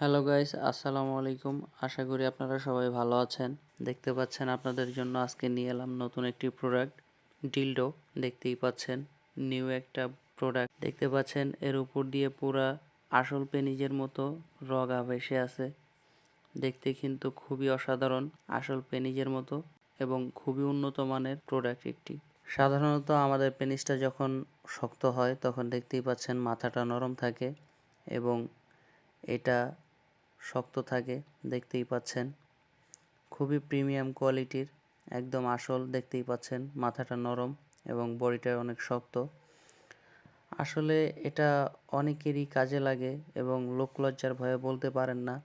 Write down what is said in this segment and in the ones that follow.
Hello guys আসসালামু আলাইকুম আশা করি আপনারা সবাই ভালো আছেন। দেখতে পাচ্ছেন আপনাদের জন্য আজকে নিয়ে এলাম নতুন একটি প্রোডাক্ট ডিলডো দেখতেই পাচ্ছেন নিউ একটা প্রোডাক্ট দেখতে পাচ্ছেন, এর উপর দিয়ে পুরা আসল পেনিজের মতো রগা ভেসে আছে। দেখতে কিন্তু খুবই অসাধারণ আসল পেনিজের মতো এবং খুবই উন্নত মানের প্রোডাক্ট একটি। সাধারণত আমাদের পেনিসটা যখন শক্ত হয়, তখন দেখতেই পাচ্ছেন মাথাটা নরম থাকে এবং এটা শক্ত থাকে, দেখতেই পাচ্ছেন। খুবই প্রিমিয়াম কোয়ালিটির একদম আসল, দেখতেই পাচ্ছেন। মাথাটা নরম এবং বডিটা অনেক শক্ত। আসলে এটা অনেকেরই কাজে লাগে এবং লোকলজ্জার ভয়ে বলতে পারেন না।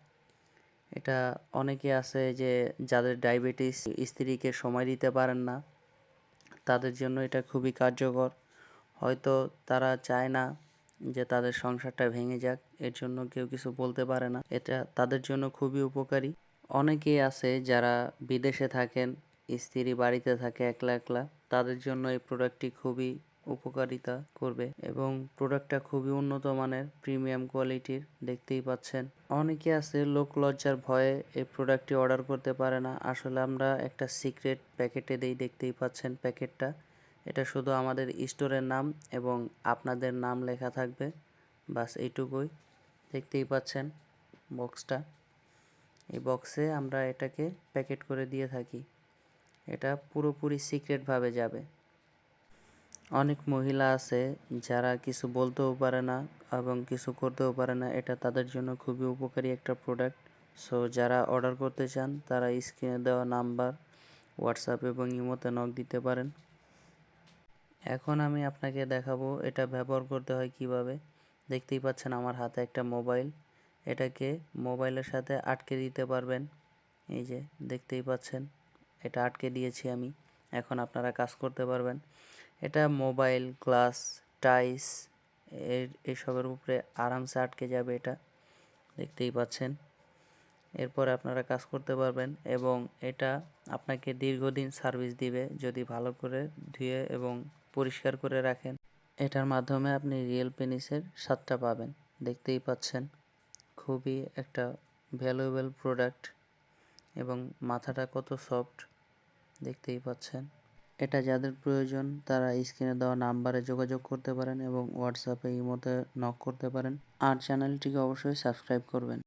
এটা অনেকে আছে যে, যাদের ডায়াবেটিস স্ত্রীকে সময় দিতে পারেন না, তাদের জন্য এটা খুবই কার্যকর। হয়তো তারা চায় না যে তাদের সংসারটা ভেঙে যাক, এর জন্য কেউ কিছু বলতে পারে না। এটা তাদের জন্য খুবই উপকারী। অনেকেই আছে যারা বিদেশে থাকেন, স্ত্রী বাড়িতে থাকে একলা একলা, তাদের জন্য এই প্রোডাক্টটি খুবই উপকারিতা করবে এবং প্রোডাক্টটা খুবই উন্নত মানের প্রিমিয়াম কোয়ালিটির দেখতেই পাচ্ছেন। অনেকে আছে লোক লজ্জার ভয়ে এই প্রোডাক্টটি অর্ডার করতে পারে না। আসলে আমরা একটা সিক্রেট প্যাকেটে দেই, দেখতেই পাচ্ছেন প্যাকেটটা এটা শুধু আমাদের স্টোরের নাম এবং আপনাদের নাম লেখা থাকবে। বাস এইটুকুই। দেখতেই পাচ্ছেন বক্সটা। এই বক্সে আমরা এটাকে প্যাকেট করে দিয়ে থাকি। এটা পুরোপুরি সিক্রেটভাবে যাবে। অনেক মহিলা আছে যারা কিছু বলতেও পারে না এবং কিছু করতেও পারে না। এটা তাদের জন্য খুবই উপকারী একটা প্রোডাক্ট সো যারা অর্ডার করতে চান তারা স্ক্রিনে দেওয়া নাম্বার হোয়াটসঅ্যাপ এবং ইমোতে নক দিতে পারেন। এখন আমি আপনাকে দেখাবো এটা ব্যবহার করতে হয় কীভাবে। দেখতেই পাচ্ছেন আমার হাতে একটা মোবাইল। এটাকে মোবাইলের সাথে আটকে দিতে পারবেন। এই যে, দেখতেই পাচ্ছেন। এটা আটকে দিয়েছি আমি। এখন আপনারা কাজ করতে পারবেন। এটা মোবাইল, গ্লাস, টাইস এর এসবের উপরে আরামসে আটকে যাবে এটা। দেখতেই পাচ্ছেন। এরপরে আপনারা কাজ করতে পারবেন এবং এটা আপনাকে দীর্ঘদিন সার্ভিস দিবে। যদি ভালো করে ধুয়ে এবং পরিষ্কার করে রাখেন। এটার মাধ্যমে আপনি রিয়েল পেনিসের স্বাদটা পাবেন। দেখতেই পাচ্ছেন, খুবই একটা ভ্যালুয়েবল প্রোডাক্ট এবং মাথাটা কত সফট দেখতেই পাচ্ছেন। এটা যাদের প্রয়োজন, তারা স্ক্রিনে দেওয়া নাম্বারে যোগাযোগ করতে পারেন এবং হোয়াটসঅ্যাপে ইমোতে নক করতে পারেন। আর চ্যানেলটিকে অবশ্যই সাবস্ক্রাইব করবেন।